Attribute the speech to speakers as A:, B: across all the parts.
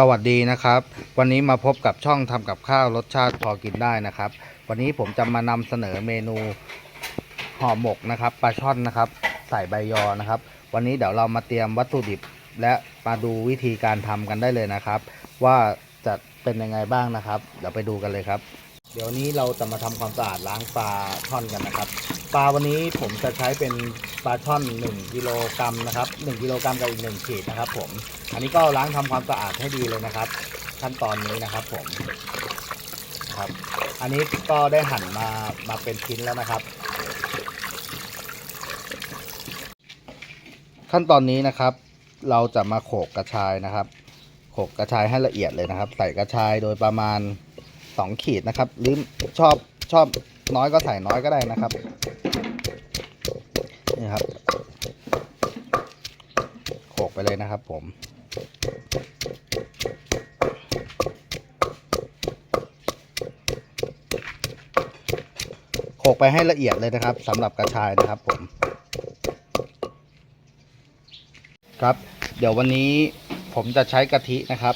A: สวัสดีนะครับ วันนี้มาพบกับช่องทำกับข้าวรสชาติพอกินได้นะครับ วันนี้ผมจะมานำเสนอเมนูห่อหมกนะครับปลาช่อนนะครับ ใส่ใบยอนะครับ วันนี้เดี๋ยวเรามาเตรียมวัตถุดิบ และมาดูวิธีการทำกันได้เลยนะครับ ว่าจะเป็นยังไงบ้างนะครับ เดี๋ยวไปดูกันเลยครับ เดี๋ยวนี้เราจะมาทำความสะอาดล้างปลาช่อนกันนะครับ ปลาวันนี้ผมจะใช้เป็นปลาช่อน1กิโลกรัมนะครับ1กิโลกรัมกับอีก1ขีดนะครับ ผม อันนี้ก็ล้างทำความสะอาดให้ดีเลยนะครับ ขั้นตอนนี้นะครับ ผมครับ อันนี้ก็ได้หั่นมามาเป็นชิ้นแล้วนะครับ ขั้นตอนนี้นะครับ เราจะมาโขกกระชายนะครับ โขกกระชายให้ละเอียดเลยนะครับ ใส่กระชายโดยประมาณ 2 ขีดนะครับ หรือชอบชอบน้อยก็ใส่น้อยก็ได้นะครับนี่ครับ โขก ไปเลยนะครับผม โขกไปให้ละเอียดเลยนะครับสำหรับกระชายนะครับผม ครับ เดี๋ยววันนี้ผมจะใช้กะทินะครับ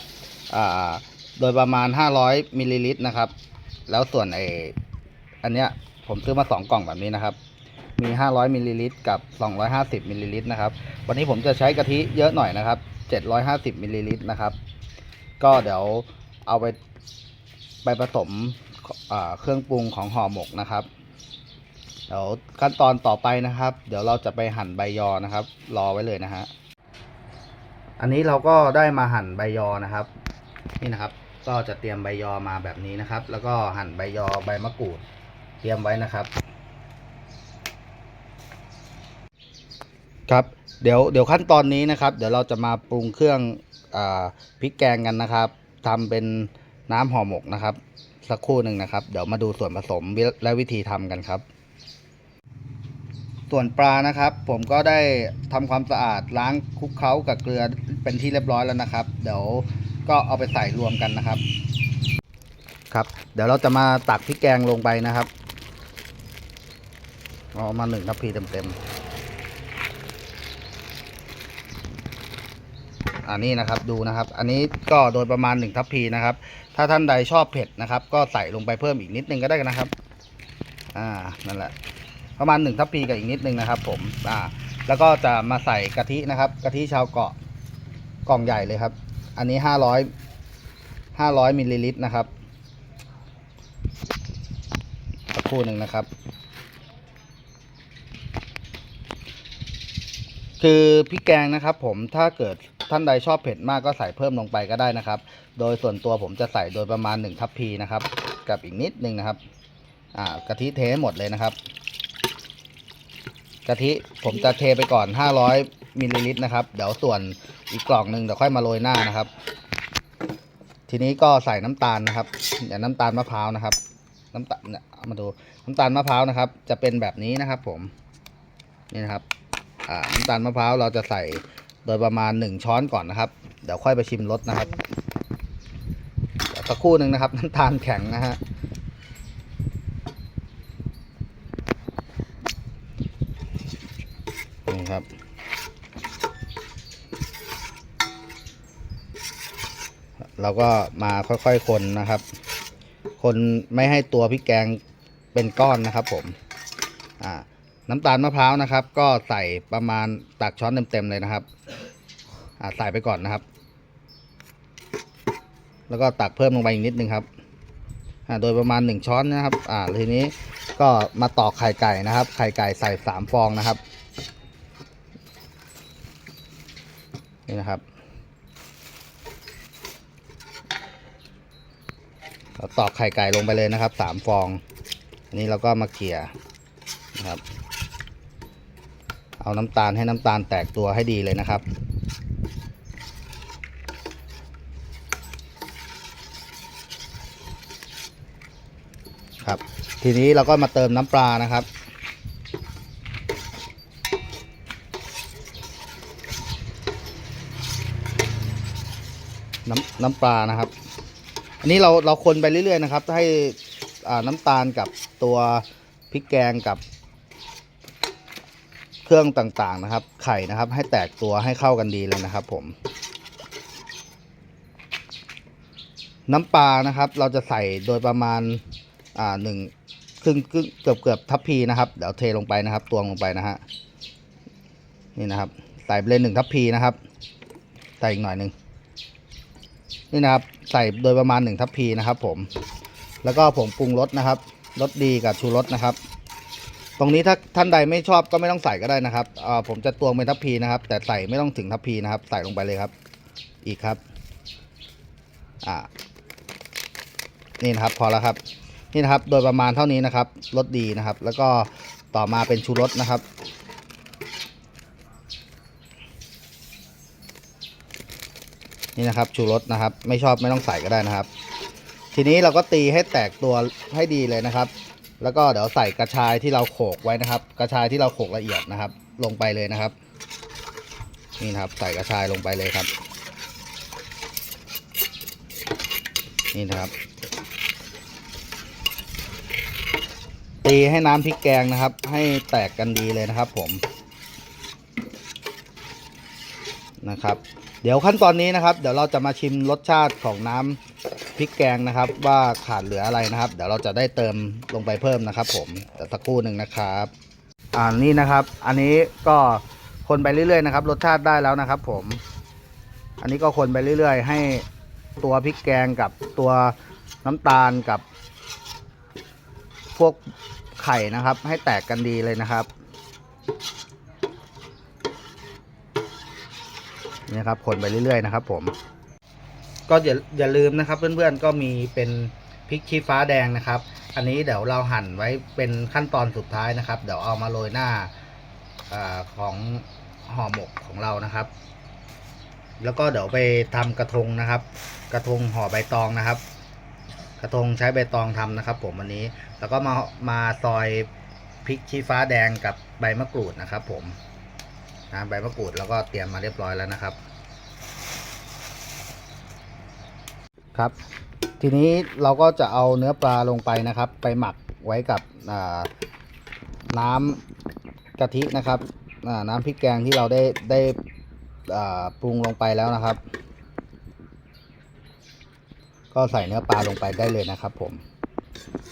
A: โดยประมาณ 500มิลลิลิตรนะครับ แล้วส่วนไออันเนี้ยผมซื้อมา 2 กล่องแบบนี้นะครับ มี 500มิลลิลิตรกับ 250มิลลิลิตรนะครับ วันนี้ผมจะใช้กะทิเยอะหน่อยนะครับ 750มิลลิลิตรนะครับ ก็เดี๋ยวเอาไปไปผสมเครื่องปรุงของห่อหมกนะครับ เดี๋ยวขั้นตอนต่อไปนะครับ เดี๋ยวเราจะไปหั่นใบยอนะครับ รอไว้เลยนะฮะ อันนี้เราก็ได้มาหั่นใบยอนะครับ นี่นะครับ ก็จะเตรียมใบยอมาแบบนี้นะครับ แล้วก็หั่นใบยอใบมะกรูดเตรียมไว้นะครับ ครับเดี๋ยวเดี๋ยวขั้นตอนนี้นะครับ เดี๋ยวเราจะมาปรุงเครื่องอพริกแกงกันนะครับทำเป็นน้ำห่อหมกนะครับ สักครู่หนึ่งนะครับ เดี๋ยวมาดูส่วนผสมและวิธีทำกันครับ ส่วนปลานะครับ ผมก็ได้ทำความสะอาดล้างคลุกเคล้ากับเกลือเป็นที่เรียบร้อยแล้วนะครับ เดี๋ยวก็เอาไปใส่รวมกันนะครับ ครับ เดี๋ยวเราจะมาตักพริกแกงลงไปนะครับเอามาหนึ่งทัพพีเต็มๆ อันนี้นะครับดูนะครับ อันนี้ก็โดยประมาณหนึ่งทัพพีนะครับ ถ้าท่านใดชอบเผ็ดนะครับ ก็ใส่ลงไปเพิ่มอีกนิดนึงก็ได้นะครับ อ่านั่นแหละ ประมาณหนึ่งทัพพีกับอีกนิดนึงนะครับผมอ่าแล้วก็จะมาใส่กะทินะครับกะทิชาวเกาะกล่องใหญ่เลยครับ อันนี้ห้าร้อยห้าร้อยมิลลิลิตรนะครับสักครู่หนึ่งนะครับคือพริกแกงนะครับผมถ้าเกิด ท่านใดชอบเผ็ดมากก็ใส่เพิ่มลงไปก็ได้นะครับ โดยส่วนตัวผมจะใส่โดยประมาณหนึ่งทัพพีนะครับ กับอีกนิดนึงนะครับอ่ากะทิเทให้หมดเลยนะครับ กะทิผมจะเทไปก่อน 500มิลลิลิตรนะครับ เดี๋ยวส่วนอีกกล่องหนึ่งเดี๋ยวค่อยมาโรยหน้านะครับ ทีนี้ก็ใส่น้ำตาลนะครับอย่าน้ำตาลมะพร้าวนะครับ น้ำตาลเนี่ยมาดูน้ำตาลมะพร้าวนะครับ จะเป็นแบบนี้นะครับ ผมนี่นะครับ อ่าน้ำตาลมะพร้าวเราจะใส่ โดยประมาณ 1 ช้อนก่อนนะครับ เดี๋ยวค่อยไปชิมรสนะครับสักครู่หนึ่งนะครับน้ำตาลแข็งนะฮะนี่ครับ เราก็มาค่อยๆคนนะครับ คนไม่ให้ตัวพริกแกงเป็นก้อนนะครับผม อ่า น้ำตาลมะพร้าวนะครับ ก็ใส่ประมาณตักช้อนเต็มๆเลยนะครับใส่ไปก่อนนะครับ แล้วก็ตักเพิ่มลงไปอีกนิดนึงครับโดยประมาณหนึ่งช้อนนะครับอ่าทีนี้ก็มาตอกไข่ไก่นะครับ ไข่ไก่ใส่สามฟองนะครับนี่นะครับเราตอกไข่ไก่ลงไปเลยนะครับสามฟอง อันนี้เราก็มาเกี่ยนะครับ เอาน้ำตาลให้น้ำตาลแตกตัวให้ดีเลยนะครับ ครับ ทีนี้เราก็มาเติมน้ำปลานะครับ น้ำน้ำปลานะครับ อันนี้เราเราคนไปเรื่อยๆนะครับให้น้ำตาลกับตัวพริกแกงกับ เครื่องต่างๆนะครับ ไข่นะครับ ให้แตกตัวให้เข้ากันดีเลยนะครับ ผม น้ำปลานะครับ เราจะใส่โดยประมาณอ่าหนึ่งครึ่งเกือบเกือบทัพพีนะครับเดี๋ยวเทลงไปนะครับตวงลงไปนะฮะนี่นะครับ ใส่ไปเลยหนึ่งทัพพีนะครับ ใส่อีกหน่อยหนึ่งนี่นะครับ ใส่โดยประมาณหนึ่งทัพพีนะครับ ผม แล้วก็ผงปรุงรสนะครับรสดีกับชูรสนะครับ ตรงนี้ถ้าท่านใดไม่ชอบก็ไม่ต้องใส่ก็ได้นะครับอ่าผมจะตวงเป็นทัพพีนะครับ แต่ใส่ไม่ต้องถึงทัพพีนะครับ ใส่ลงไปเลยครับ อีกครับอ่านี่นะครับพอแล้วครับนี่นะครับโดยประมาณเท่านี้นะครับรสดีนะครับ แล้วก็ต่อมาเป็นชูรสนะครับ นี่นะครับชูรสนะครับ ไม่ชอบไม่ต้องใส่ก็ได้นะครับ ทีนี้เราก็ตีให้แตกตัวให้ดีเลยนะครับ แล้วก็เดี๋ยวใส่กระชายที่เราโขกไว้นะครับ กระชายที่เราโขกละเอียดนะครับ ลงไปเลยนะครับ นี่นะครับ ใส่กระชายลงไปเลยครับ นี่นะครับ ตีให้น้ำพริกแกงนะครับ ให้แตกกันดีเลยนะครับ ผมนะครับ เดี๋ยวขั้นตอนนี้นะครับ เดี๋ยวเราจะมาชิมรสชาติของน้ำ พริกแกงนะครับ ว่าขาดเหลืออะไรนะครับ เดี๋ยวเราจะได้เติมลงไปเพิ่มนะครับ ผมแต่สักครู่หนึ่งนะครับอ่านี่นะครับ อันนี้ก็คนไปเรื่อยๆนะครับรสชาติได้แล้วนะครับ ผม อันนี้ก็คนไปเรื่อย ๆ ให้ตัวพริกแกงกับตัวน้ำตาลกับพวกไข่นะครับ ให้แตกกันดีเลยนะครับนี่ครับคนไปเรื่อยๆนะครับ ผม ก็อย่าอย่าลืมนะครับ เพื่อนๆก็มีเป็นพริกชี้ฟ้าแดงนะครับ อันนี้เดี๋ยวเราหั่นไว้เป็นขั้นตอนสุดท้ายนะครับ เดี๋ยวเอามาโรยหน้าอของห่อหมกของเรานะครับ แล้วก็เดี๋ยวไปทำกระทงนะครับ กระทงห่อใบตองนะครับ กระทงใช้ใบตองทำนะครับ ผมวันนี้แล้วก็มามาซอยพริกชี้ฟ้าแดงกับใบมะกรูดนะครับ ผมนะใบมะกรูดแล้วก็เตรียมมาเรียบร้อยแล้วนะครับ ครับ ทีนี้เราก็จะเอาเนื้อปลาลงไปนะครับ ไปหมักไว้กับน้ำกะทินะครับน้ำพริกแกงที่เราได้ได้ปรุงลงไปแล้วนะครับ ก็ใส่เนื้อปลาลงไปได้เลยนะครับ ผม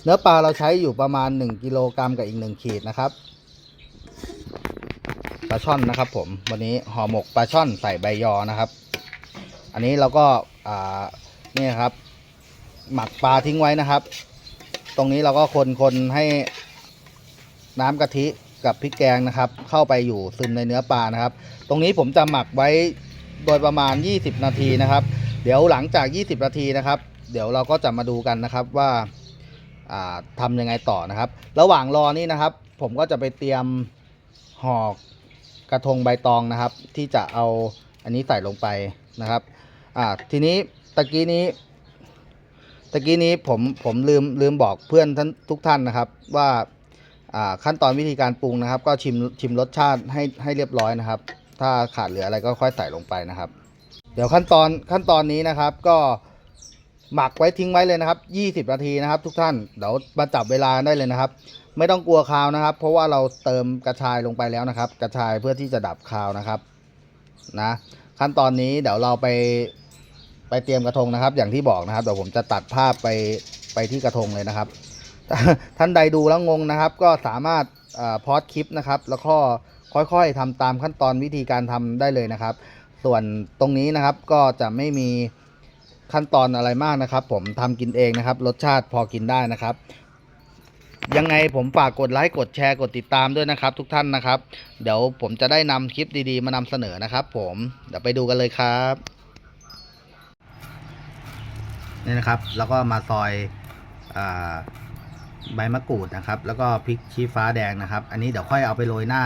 A: เนื้อปลาเราใช้อยู่ประมาณ 1กิโลกรัมกับอีก 1 ขีดนะครับปลาช่อนนะครับ ผมวันนี้ห่อหมกปลาช่อนใส่ใบยอนะครับ อันนี้เราก็อ่า นี่ครับ หมักปลาทิ้งไว้นะครับ ตรงนี้เราก็คนคนให้น้ำกะทิกับพริกแกงนะครับ เข้าไปอยู่ซึมในเนื้อปลานะครับ ตรงนี้ผมจะหมักไว้โดยประมาณ 20 นาทีนะครับ เดี๋ยวหลังจาก 20 นาทีนะครับ เดี๋ยวเราก็จะมาดูกันนะครับว่าอ่าทำยังไงต่อนะครับ ระหว่างรอนี่นะครับ ผมก็จะไปเตรียมห่อกระทงใบตองนะครับ ที่จะเอาอันนี้ใส่ลงไปนะครับ ทีนี้ ตะกี้นี้ตะกี้นี้ผมผมลืมลืมบอกเพื่อนท่านทุกท่านนะครับว่าขั้นตอนวิธีการปรุงนะครับ ก็ชิมชิมรสชาติให้ให้เรียบร้อยนะครับ ถ้าขาดเหลืออะไรก็ค่อยใส่ลงไปนะครับ เดี๋ยวขั้นตอนขั้นตอนนี้นะครับก็หมักไว้ทิ้งไว้เลยนะครับ 20 นาทีนะครับ ทุกท่านเดี๋ยวมาจับเวลาได้เลยนะครับ ไม่ต้องกลัวคาวนะครับ เพราะว่าเราเติมกระชายลงไปแล้วนะครับ กระชายเพื่อที่จะดับคาวนะครับนะขั้นตอนนี้เดี๋ยวเราไป ไปเตรียมกระทงนะครับ อย่างที่บอกนะครับเดี๋ยวผมจะตัดภาพไปไปที่กระทงเลยนะครับท่านใดดูแล้วงงนะครับ ก็สามารถอพอดคลิปนะครับ แล้วก็ค่อยๆทำตามขั้นตอนวิธีการทำได้เลยนะครับ ส่วนตรงนี้นะครับก็จะไม่มีขั้นตอนอะไรมากนะครับ ผมทำกินเองนะครับ รสชาติพอกินได้นะครับ ยังไงผมฝากกดไลค์กดแชร์กดติดตามด้วยนะครับ ทุกท่านนะครับ เดี๋ยวผมจะได้นำคลิปดีๆ มานำเสนอนะครับ ผมเดี๋ยวไปดูกันเลยครับ นี่นะครับ แล้วก็มาซอยอใบมะกรูดนะครับ แล้วก็พริกชี้ฟ้าแดงนะครับ อันนี้เดี๋ยวค่อยเอาไปโรยหน้า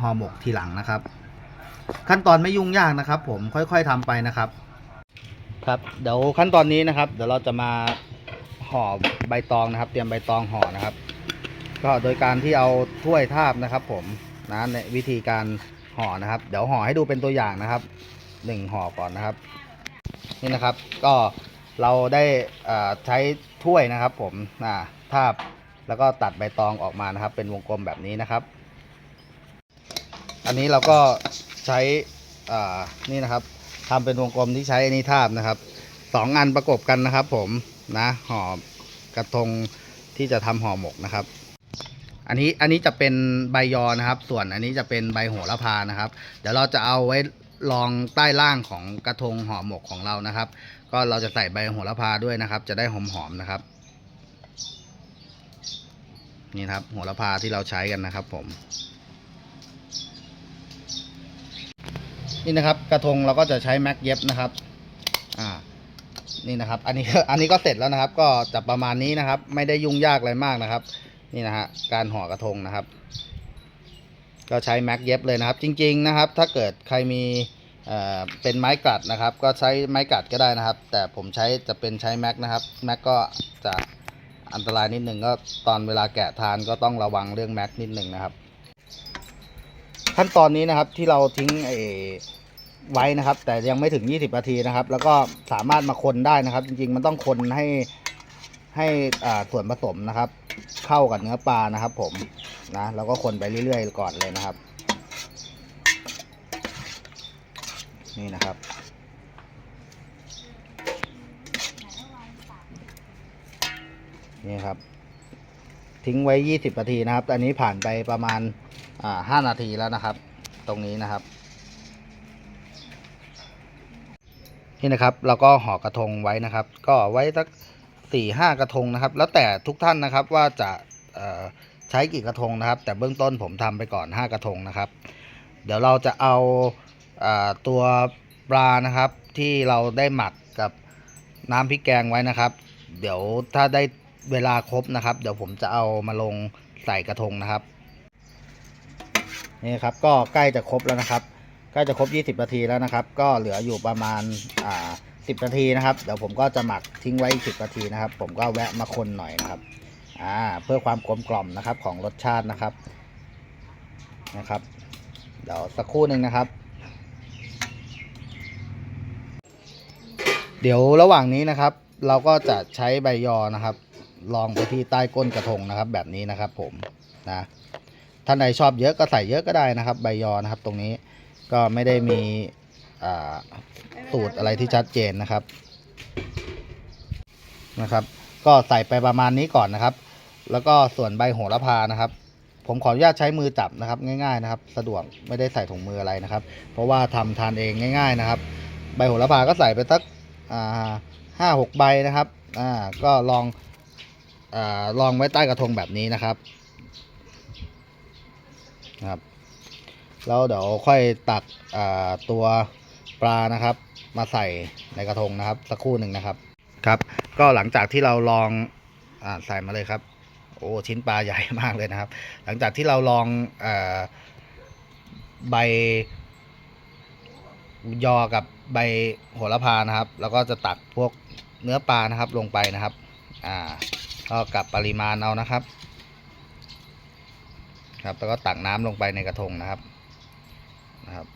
A: ห่อหมกทีหลังนะครับ ขั้นตอนไม่ยุ่งยากนะครับ ผมค่อย ๆทำไปนะครับ ครับเดี๋ยวขั้นตอนนี้นะครับ เดี๋ยวเราจะมาห่อใบตองนะครับ เตรียมใบตองห่อนะครับ ก็โดยการที่เอาถ้วยทาบนะครับ ผมนะในวิธีการห่อนะครับ เดี๋ยวห่อให้ดูเป็นตัวอย่างนะครับหนึ่งห่อก่อนนะครับ นี่นะครับ ก็ เราได้ใช้ถ้วยนะครับ ผมอ่าทาบแล้วก็ตัดใบตองออกมานะครับ เป็นวงกลมแบบนี้นะครับ อันนี้เราก็ใช้นี่นะครับทำเป็นวงกลมที่ใช้อันนี้ทาบนะครับสองอันประกบกันนะครับ ผมนะห่อกระทงที่จะทำห่อหมกนะครับอันนี้อันนี้จะเป็นใบยอนะครับ ส่วนอันนี้จะเป็นใบโหระพานะครับ เดี๋ยวเราจะเอาไว้รองใต้ล่างของกระทงห่อหมกของเรานะครับ ก็เราจะใส่ใบโหระพาด้วยนะครับ จะได้หอมๆนะครับ นี่ครับโหระพาที่เราใช้กันนะครับ ผม นี่นะครับ กระทงเราก็จะใช้แม็กเย็บนะครับ อ่า นี่นะครับ อันนี้อันนี้ก็เสร็จแล้วนะครับ ก็จะประมาณนี้นะครับ ไม่ได้ยุ่งยากอะไรมากนะครับ นี่นะฮะการห่อกระทงนะครับ ก็ใช้แม็กเย็บเลยนะครับ จริง ๆ นะครับ ถ้าเกิดใครมี เป็นไม้กัดนะครับ ก็ใช้ไม้กัดก็ได้นะครับ แต่ผมใช้จะเป็นใช้แม็กนะครับแม็กก็จะอันตรายนิดหนึ่งก็ตอนเวลาแกะทานก็ต้องระวังเรื่องแม็กนิดหนึ่งนะครับ ขั้นตอนนี้นะครับที่เราทิ้งไอไว้นะครับ แต่ยังไม่ถึง 20 นาทีนะครับ แล้วก็สามารถมาคนได้นะครับ จริงๆ มันต้องคนให้ให้ส่วนผสมนะครับ เข้ากับเนื้อปลานะครับ ผมนะแล้วก็คนไปเรื่อยๆก่อนเลยนะครับ นี่นะครับ นี่ครับ ทิ้งไว้ 20 นาทีนะครับ อันนี้ผ่านไปประมาณอ่า5นาทีแล้วนะครับ ตรงนี้นะครับ นี่นะครับเราก็ห่อกระทงไว้นะครับ ก็ไว้สักสี่ห้ากระทงนะครับ แล้วแต่ทุกท่านนะครับว่าจะใช้กี่กระทงนะครับ แต่เบื้องต้นผมทำไปก่อนห้ากระทงนะครับ เดี๋ยวเราจะเอา ตัวปลานะครับที่เราได้หมักกับน้ำพริกแกงไว้นะครับ เดี๋ยวถ้าได้เวลาครบนะครับ เดี๋ยวผมจะเอามาลงใส่กระทงนะครับนี่ครับก็ใกล้จะครบแล้วนะครับใกล้จะครบ 20 นาทีแล้วนะครับ ก็เหลืออยู่ประมาณอ่า10 นาทีนะครับ เดี๋ยวผมก็จะหมักทิ้งไว้อีก10นาทีนะครับ ผมก็แวะมาคนหน่อยนะครับอ่าเพื่อความกลมกล่อมนะครับของรสชาตินะครับนะครับ เดี๋ยวสักครู่หนึ่งนะครับ เดี๋ยวระหว่างนี้นะครับ เราก็จะใช้ใบยอนะครับลองไปที่ใต้ก้นกระทงนะครับ แบบนี้นะครับ ผมนะท่านใดชอบเยอะก็ใส่เยอะก็ได้นะครับ ใบยอนะครับ ตรงนี้ก็ไม่ได้มีสูตรอะไรที่ชัดเจนนะครับนะครับ ก็ใส่ไปประมาณนี้ก่อนนะครับ แล้วก็ส่วนใบโหระพานะครับ ผมขออนุญาตใช้มือจับนะครับ ง่าย ๆนะครับ สะดวกไม่ได้ใส่ถุงมืออะไรนะครับ เพราะว่าทำทานเองง่าย ๆนะครับ ใบโหระพาก็ใส่ไปสัก ห้าหกใบนะครับอ่าก็ลองอ่าลองไว้ใต้กระทงแบบนี้นะครับนะครับแล้วเดี๋ยวค่อยตักอ่าตัวปลานะครับ มาใส่ในกระทงนะครับ สักครู่หนึ่งนะครับครับ ก็หลังจากที่เราลองอาใส่มาเลยครับ โอ้ชิ้นปลาใหญ่มากเลยนะครับ หลังจากที่เราลองอาใบยอกับ ใบโหระพานะครับ แล้วก็จะตักพวกเนื้อปลานะครับลงไปนะครับ อ่า ก็กับปริมาณเอานะครับ ครับ แล้วก็ตักน้ำลงไปในกระทงนะครับ นะครับ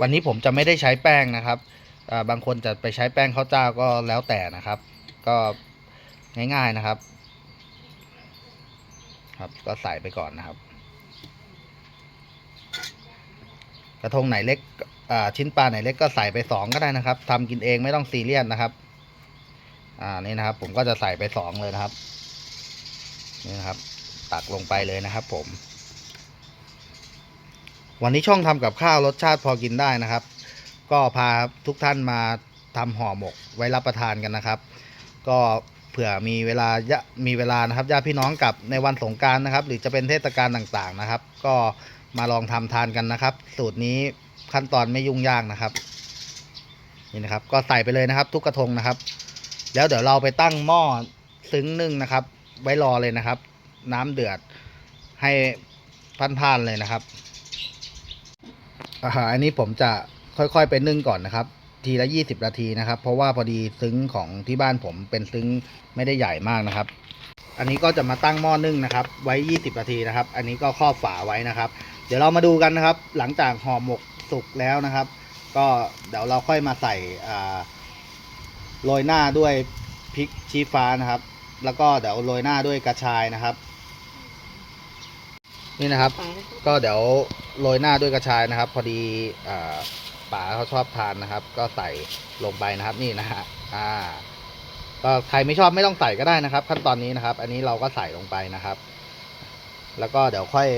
A: วันนี้ผมจะไม่ได้ใช้แป้งนะครับอ่าบางคนจะไปใช้แป้งข้าวเจ้าก็แล้วแต่นะครับ ก็ง่ายๆนะครับ ครับ ก็ใส่ไปก่อนนะครับ กระทงไหนเล็กชิ้นปลาไหนเล็กก็ใส่ไปสองก็ได้นะครับทำกินเองไม่ต้องซีเรียสนะครับ อ่านี่นะครับ ผมก็จะใส่ไปสองเลยนะครับ นี่นะครับ ตักลงไปเลยนะครับผม วันนี้ช่องทำกับข้าวรสชาติพอกินได้นะครับ ก็พาทุกท่านมาทำห่อหมกไว้รับประทานกันนะครับ ก็เผื่อมีเวลามีเวลานะครับญาติพี่น้องกับในวันสงการนะครับ หรือจะเป็นเทศกาลต่างๆนะครับ ก็ มาลองทำทานกันนะครับ สูตรนี้ขั้นตอนไม่ยุ่งยากนะครับ นี่นะครับ ก็ใส่ไปเลยนะครับ ทุกกระทงนะครับ แล้วเดี๋ยวเราไปตั้งหม้อซึ้งนึ่งนะครับ ไว้รอเลยนะครับ น้ำเดือดให้พันๆเลยนะครับอาหารอันนี้ผมจะค่อยๆไปนึ่งก่อนนะครับ ทีละ20นาทีนะครับ เพราะว่าพอดีซึ้งของที่บ้านผมเป็นซึ้งไม่ได้ใหญ่มากนะครับ อันนี้ก็จะมาตั้งหม้อนึ่งนะครับ ไว้20นาทีนะครับ อันนี้ก็ครอบฝาไว้นะครับ เดี๋ยวเรามาดูกันนะครับ หลังจากห่อหมกสุกแล้วนะครับ ก็เดี๋ยวเราค่อยมาใส่อ่าโรยหน้าด้วยพริกชี้ฟ้านะครับ แล้วก็เดี๋ยวโรยหน้าด้วยกระชายนะครับ นี่นะครับ ก็เดี๋ยวโรยหน้าด้วยกระชายนะครับ พอดีอ่าป๋าเขาชอบทานนะครับ ก็ใส่ลงไปนะครับนี่นะฮะอ่าก็ใครไม่ชอบไม่ต้องใส่ก็ได้นะครับ ขั้นตอนนี้นะครับ อันนี้เราก็ใส่ลงไปนะครับ แล้วก็เดี๋ยวค่อย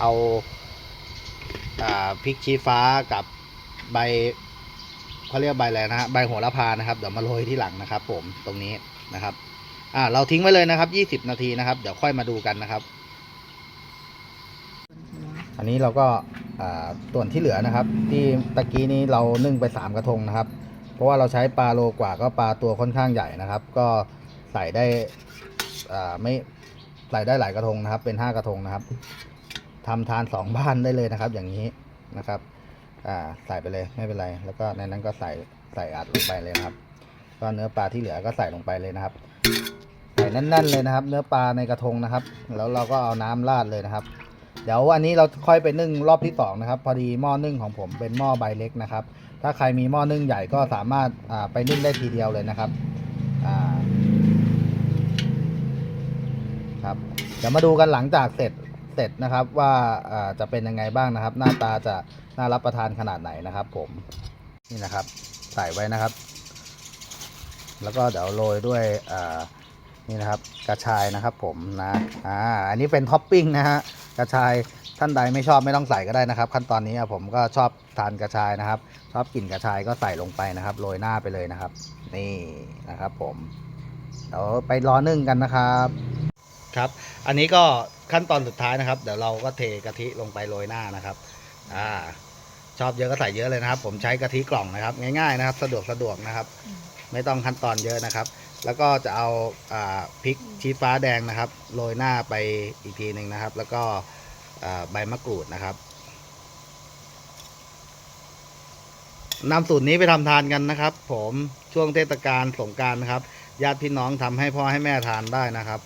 A: เอา พริกชี้ฟ้ากับใบเขาเรียกใบอะไรนะฮะใบโหระพานะครับเดี๋ยวมาโรยที่หลังนะครับ ผมตรงนี้นะครับ อ่า เราทิ้งไว้เลยนะครับยี่สิบนาทีนะครับ เดี๋ยวค่อยมาดูกันนะครับ อันนี้เราก็อ่าส่วนที่เหลือนะครับ ที่ตะกี้นี้เรานึ่งไปสามกระทงนะครับ เพราะว่าเราใช้ปลาโลกว่าก็ปลาตัวค่อนข้างใหญ่นะครับ ก็ใส่ได้ไม่ใส่ได้หลายกระทงนะครับ เป็นห้ากระทงนะครับ ทำทานสองบ้านได้เลยนะครับ อย่างนี้นะครับอ่าใส่ไปเลยไม่เป็นไร แล้วก็ในนั้นก็ใส่ใส่อัดลงไปเลยครับ ก็เนื้อปลาที่เหลือก็ใส่ลงไปเลยนะครับใส่แน่นๆเลยนะครับ เนื้อปลาในกระทงนะครับ แล้วเราก็เอาน้ำราดเลยนะครับ เดี๋ยวอันนี้เราค่อยไปนึ่งรอบที่สองนะครับ พอดีหม้อนึ่งของผมเป็นหม้อใบเล็กนะครับ ถ้าใครมีหม้อนึ่งใหญ่ก็สามารถอ่าไปนึ่งได้ทีเดียวเลยนะครับครับเดี๋ยวมาดูกันหลังจากเสร็จ เสร็จนะครับว่าจะเป็นยังไงบ้างนะครับ หน้าตาจะน่ารับประทานขนาดไหนนะครับผมนี่นะครับใส่ไว้นะครับ แล้วก็เดี๋ยวโรยด้วยนี่นะครับกระชายนะครับผมนะอ่าอันนี้เป็นท็อปปิ้งนะฮะกระชายท่านใดไม่ชอบไม่ต้องใส่ก็ได้นะครับ ขั้นตอนนี้ผมก็ชอบทานกระชายนะครับ ชอบกลิ่นกระชายก็ใส่ลงไปนะครับโรยหน้าไปเลยนะครับ นี่นะครับผมเดี๋ยวไปรอนึ่งกันนะครับ ครับ อันนี้ก็ขั้นตอนสุดท้ายนะครับ เดี๋ยวเราก็เทกะทิลงไปโรยหน้านะครับอ่าชอบเยอะก็ใส่เยอะเลยนะครับ ผมใช้กะทิกล่องนะครับ ง่ายๆนะครับ สะดวกสะดวกนะครับ ไม่ต้องขั้นตอนเยอะนะครับ แล้วก็จะเอาอ่าพริกชี้ฟ้าแดงนะครับโรยหน้าไปอีกทีหนึ่งนะครับ แล้วก็อ่าใบมะกรูดนะครับนำสูตรนี้ไปทำทานกันนะครับ ผมช่วงเทศกาลสงกรารนะครับญาติพี่น้องทำให้พ่อให้แม่ทานได้นะครับ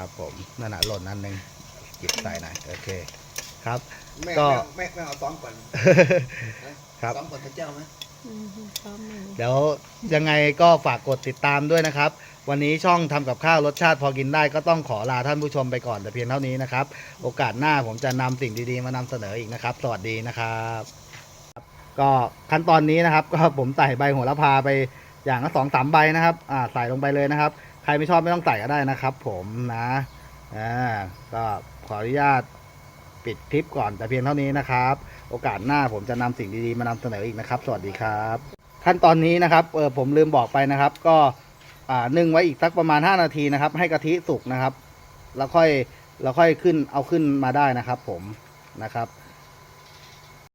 A: ครับ ผมนั่นนะหล่นนั่นหนึ่งหยิบใส่หน่อยโอเค ครับ
B: แม่
A: ก็
B: แม่แม่เอาซ้อมก่อน
A: ครับ
B: ซ้อมก่อนพระเจ้าไหม
C: อืมพร้อมมือ
A: เดี๋ยวยังไงก็ฝากกดติดตามด้วยนะครับ วันนี้ช่องทำกับข้าวรสชาติพอกินได้ก็ต้องขอลาท่านผู้ชมไปก่อนแต่เพียงเท่านี้นะครับ โอกาสหน้าผมจะนำสิ่งดีๆมานำเสนออีกนะครับ สวัสดีนะครับก็ขั้นตอนนี้นะครับ ก็ผมใส่ใบโหระพาไปอย่างละสองสามใบนะครับ อ่าใส่ลงไปเลยนะครับ ใครไม่ชอบไม่ต้องใส่ก็ได้นะครับ ผมนะอ่าก็ขออนุญาตปิดคลิปก่อนแต่เพียงเท่านี้นะครับ โอกาสหน้าผมจะนำสิ่งดีๆมานำเสนออีกนะครับ สวัสดีครับ ขั้นตอนนี้นะครับเออผมลืมบอกไปนะครับ ก็อ่านึ่งไว้อีกสักประมาณ 5 นาทีนะครับ ให้กะทิสุกนะครับ แล้วค่อยแล้วค่อยขึ้นเอาขึ้นมาได้นะครับ ผมนะครับ